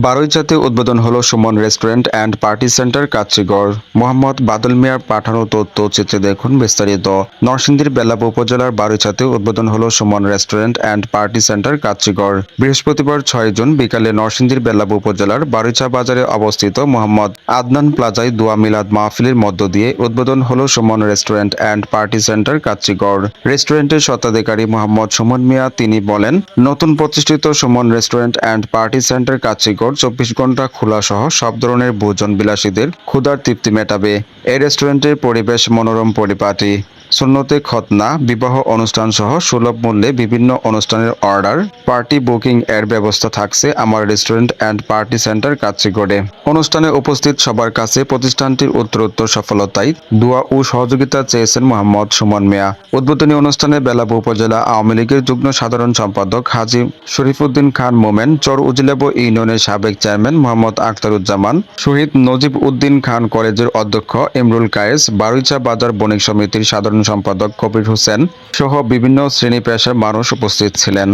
বারুইচাতে উদ্বোধন হলো Suman restaurant and party centre Kacchigarh Mohammad Badal মিয়ার পাঠানো তথ্য চিত্রে দেখুন বিস্তারিত। নরসিংদীর বেলাব উপজেলার বারুইচাতে উদ্বোধন হলো Suman restaurant and party centre Kacchigarh বৃহস্পতিবার ছয় জুন বিকালে নরসিংদীর বেলাব উপজেলার বারুইচা বাজারে অবস্থিত মোহাম্মদ আদনান প্লাজায় দোয়া মিলাদ মাহফিলের মধ্য দিয়ে উদ্বোধন হলো Suman restaurant and party centre Kacchigarh রেস্টুরেন্টের স্বত্বাধিকারী মোহাম্মদ সুমন মিয়া তিনি বলেন, নতুন প্রতিষ্ঠিত Suman restaurant and party centre Kacchigarh চব্বিশ ঘণ্টা খোলা সহ সব ধরনের ভোজন বিলাসীদের ক্ষুধার তৃপ্তি মেটাবে। এই রেস্টুরেন্টের পরিবেশ মনোরম পরিপাটি। সুন্নতে খতনা, বিবাহ অনুষ্ঠান সহ সুলভ মূল্যে বিভিন্ন অনুষ্ঠানের অর্ডার, পার্টি বুকিং এর ব্যবস্থা থাকছে আমার রেস্টুরেন্ট অ্যান্ড পার্টি সেন্টার কাচ্চিগড়ে অনুষ্ঠানে উপস্থিত সবার কাছে প্রতিষ্ঠানটির উত্তরোত্তর সফলতায় দোয়া ও সহযোগিতা চেয়েছেন মোহাম্মদ সুমন মিয়া। উদ্বোধনী অনুষ্ঠানে বেলাবু উপজেলা আওয়ামী লীগের যুগ্ম সাধারণ সম্পাদক হাজি শরীফুদ্দিন খান মোমেন, চর উজিলেবু ইউনিয়নের সাবেক চেয়ারম্যান মোহাম্মদ আখতারুজ্জামান, শহীদ নজিব উদ্দিন খান কলেজের অধ্যক্ষ ইমরুল কায়েস, বারুইচা বাজার বণিক সমিতির সাধারণ সম্পাদক কবির হোসেন সহ বিভিন্ন শ্রেণি পেশার মানুষ উপস্থিত ছিলেন।